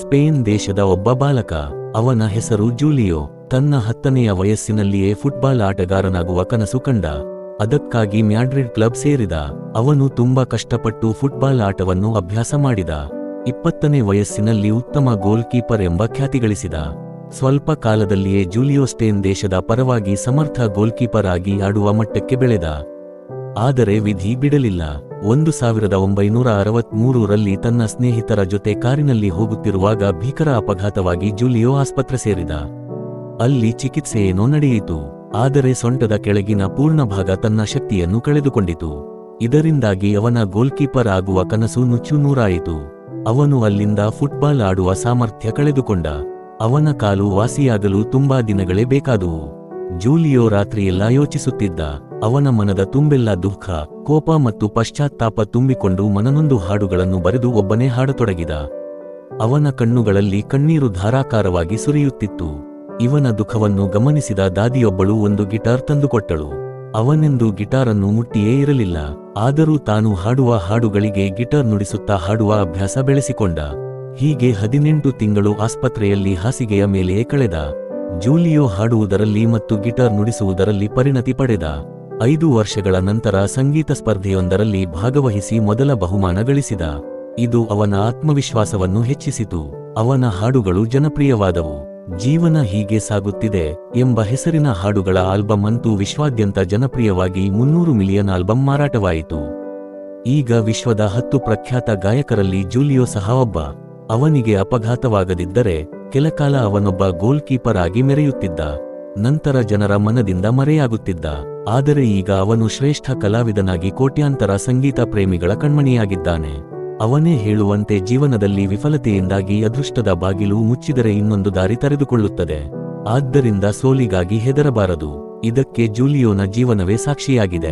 Spain ದೇಶದ ಒಬ್ಬ ಬಾಲಕ, ಅವನ ಹೆಸರು ಜೂಲಿಯೋ. ತನ್ನ ಹತ್ತನೆಯ ವಯಸ್ಸಿನಲ್ಲಿಯೇ ಫುಟ್ಬಾಲ್ ಆಟಗಾರನಾಗುವ ಕನಸು ಕಂಡ. ಅದಕ್ಕಾಗಿ ಮ್ಯಾಡ್ರಿಡ್ ಕ್ಲಬ್ ಸೇರಿದ. ಅವನು ತುಂಬಾ ಕಷ್ಟಪಟ್ಟು ಫುಟ್ಬಾಲ್ ಆಟವನ್ನು ಅಭ್ಯಾಸ ಮಾಡಿದ. ಇಪ್ಪತ್ತನೇ ವಯಸ್ಸಿನಲ್ಲಿ ಉತ್ತಮ ಗೋಲ್ ಕೀಪರ್ ಎಂಬ ಖ್ಯಾತಿ ಗಳಿಸಿದ. ಸ್ವಲ್ಪ ಕಾಲದಲ್ಲಿಯೇ ಜೂಲಿಯೋ ಸ್ಟೇನ್ ದೇಶದ ಪರವಾಗಿ ಸಮರ್ಥ ಗೋಲ್ಕೀಪರ್ ಆಗಿ ಆಡುವ ಮಟ್ಟಕ್ಕೆ ಬೆಳೆದ. ಆದರೆ ವಿಧಿ ಬಿಡಲಿಲ್ಲ. ಒಂದು ಸಾವಿರದ ಒಂಬೈನೂರ ಅರವತ್ಮೂರರಲ್ಲಿ ತನ್ನ ಸ್ನೇಹಿತರ ಜೊತೆ ಕಾರಿನಲ್ಲಿ ಹೋಗುತ್ತಿರುವಾಗ ಭೀಕರ ಅಪಘಾತವಾಗಿ ಜೂಲಿಯೋ ಆಸ್ಪತ್ರೆ ಸೇರಿದ. ಅಲ್ಲಿ ಚಿಕಿತ್ಸೆಯೇನೋ ನಡೆಯಿತು. ಆದರೆ ಸೊಂಟದ ಕೆಳಗಿನ ಪೂರ್ಣ ಭಾಗ ತನ್ನ ಶಕ್ತಿಯನ್ನು ಕಳೆದುಕೊಂಡಿತು. ಇದರಿಂದಾಗಿ ಅವನ ಗೋಲ್ಕೀಪರ್ ಆಗುವ ಕನಸು ನುಚ್ಚುನೂರಾಯಿತು ಅವನು ಅಲ್ಲಿಂದ ಫುಟ್ಬಾಲ್ ಆಡುವ ಸಾಮರ್ಥ್ಯ ಕಳೆದುಕೊಂಡ. ಅವನ ಕಾಲು ವಾಸಿಯಾಗಲು ತುಂಬಾ ದಿನಗಳೇ ಬೇಕಾದುವು. ಜೂಲಿಯೋ ರಾತ್ರಿಯೆಲ್ಲ ಯೋಚಿಸುತ್ತಿದ್ದ. ಅವನ ಮನದ ತುಂಬೆಲ್ಲ ದುಃಖ, ಕೋಪ ಮತ್ತು ಪಶ್ಚಾತ್ತಾಪ ತುಂಬಿಕೊಂಡು ಮನನೊಂದು ಹಾಡುಗಳನ್ನು ಬರೆದು ಒಬ್ಬನೇ ಹಾಡತೊಡಗಿದ. ಅವನ ಕಣ್ಣುಗಳಲ್ಲಿ ಕಣ್ಣೀರು ಧಾರಾಕಾರವಾಗಿ ಸುರಿಯುತ್ತಿತ್ತು. ಇವನ ದುಃಖವನ್ನು ಗಮನಿಸಿದ ದಾದಿಯೊಬ್ಬಳು ಒಂದು ಗಿಟಾರ್ ತಂದುಕೊಟ್ಟಳು. ಅವನೆಂದು ಗಿಟಾರನ್ನು ಮುಟ್ಟಿಯೇ ಇರಲಿಲ್ಲ, ಆದರೂ ತಾನು ಹಾಡುವ ಹಾಡುಗಳಿಗೆ ಗಿಟಾರ್ ನುಡಿಸುತ್ತಾ ಹಾಡುವ ಅಭ್ಯಾಸ ಬೆಳೆಸಿಕೊಂಡ. ಹೀಗೆ ಹದಿನೆಂಟು ತಿಂಗಳು ಆಸ್ಪತ್ರೆಯಲ್ಲಿ ಹಾಸಿಗೆಯ ಮೇಲೆಯೇ ಕಳೆದ. ಜೂಲಿಯೋ ಹಾಡುವುದರಲ್ಲಿ ಮತ್ತು ಗಿಟಾರ್ ನುಡಿಸುವುದರಲ್ಲಿ ಪರಿಣತಿ ಪಡೆದ. ಐದು ವರ್ಷಗಳ ನಂತರ ಸಂಗೀತ ಸ್ಪರ್ಧೆಯೊಂದರಲ್ಲಿ ಭಾಗವಹಿಸಿ ಮೊದಲ ಬಹುಮಾನ ಗಳಿಸಿದ. ಇದು ಅವನ ಆತ್ಮವಿಶ್ವಾಸವನ್ನು ಹೆಚ್ಚಿಸಿತು. ಅವನ ಹಾಡುಗಳು ಜನಪ್ರಿಯವಾದವು. ಜೀವನ ಹೀಗೆ ಸಾಗುತ್ತಿದೆ ಎಂಬ ಹೆಸರಿನ ಹಾಡುಗಳ ಆಲ್ಬಮ್ ಅಂತೂ ವಿಶ್ವಾದ್ಯಂತ ಜನಪ್ರಿಯವಾಗಿ ಮುನ್ನೂರು ಮಿಲಿಯನ್ ಆಲ್ಬಮ್ ಮಾರಾಟವಾಯಿತು. ಈಗ ವಿಶ್ವದ ಹತ್ತು ಪ್ರಖ್ಯಾತ ಗಾಯಕರಲ್ಲಿ ಜೂಲಿಯೋ ಸಹ ಒಬ್ಬ. ಅವನಿಗೆ ಅಪಘಾತವಾಗದಿದ್ದರೆ, ಕೆಲಕಾಲ ಅವನೊಬ್ಬ ಗೋಲ್ಕೀಪರ್ ಆಗಿ ಮೆರೆಯುತ್ತಿದ್ದ. ನಂತರ ಜನರ ಮನದಿಂದ ಮರೆಯಾಗುತ್ತಿದ್ದ. ಆದರೆ ಈಗ ಅವನು ಶ್ರೇಷ್ಠ ಕಲಾವಿದನಾಗಿ ಕೋಟ್ಯಾಂತರ ಸಂಗೀತ ಪ್ರೇಮಿಗಳ ಕಣ್ಮಣಿಯಾಗಿದ್ದಾನೆ. ಅವನೇ ಹೇಳುವಂತೆ ಜೀವನದಲ್ಲಿ ವಿಫಲತೆಯಿಂದಾಗಿ ಅದೃಷ್ಟದ ಬಾಗಿಲು ಮುಚ್ಚಿದರೆ ಇನ್ನೊಂದು ದಾರಿ ತೆರೆದುಕೊಳ್ಳುತ್ತದೆ. ಆದ್ದರಿಂದ ಸೋಲಿಗಾಗಿ ಹೆದರಬಾರದು. ಇದಕ್ಕೆ ಜೂಲಿಯೋನ ಜೀವನವೇ ಸಾಕ್ಷಿಯಾಗಿದೆ.